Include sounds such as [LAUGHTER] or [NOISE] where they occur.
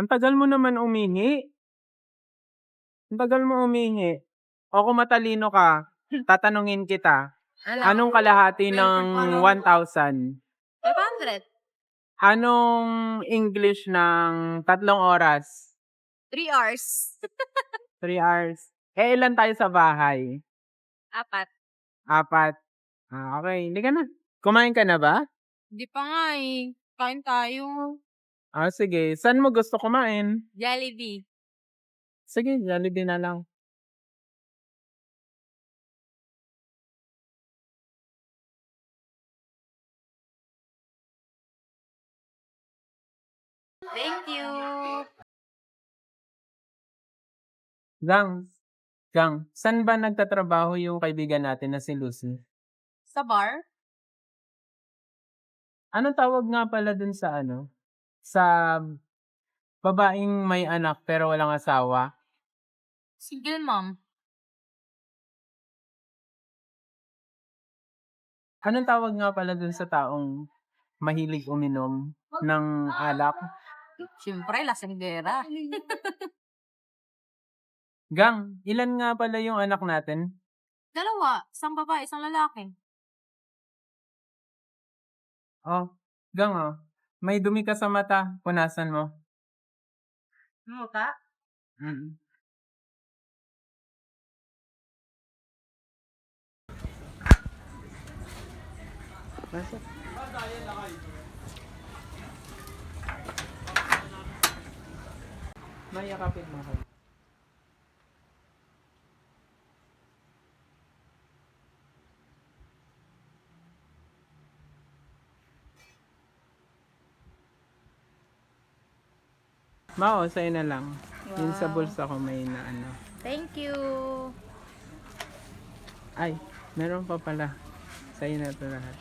Ang tagal mo naman umihi. Ang tagal mo umihi. O kung matalino ka, tatanungin kita, anong kalahati ng 1,000? 500. Anong English ng tatlong oras? 3 hours. [LAUGHS] 3 hours. Eh, ilan tayo sa bahay? Apat. Apat. Ah, okay. Hindi ka na. Kumain ka na ba? Di pa nga eh. Kain tayo. Ah, sige. Saan mo gusto kumain? Jollibee. Sige, Jollibee na lang. Thank you. Gang, Gang, saan ba nagtatrabaho yung kaibigan natin na si Lucy? Sa bar? Anong tawag nga pala dun sa ano? Sa babaeng may anak pero walang asawa? Single mom. Anong tawag nga pala dun sa taong mahilig uminom ng alak? Siyempre, lasanggera. [LAUGHS] Gang, ilan nga pala yung anak natin? Dalawa. Isang babae, isang lalaki. Oh, Gang oh. May dumi ka sa mata. Punasan mo. Muka? Mm. Basta. Mayakapin mo ako. Mao, sa'yo na lang. Yun sa Wow. bulsa ko may na ano. Thank you. Ay, meron pa pala. Sa'yo na ito lahat.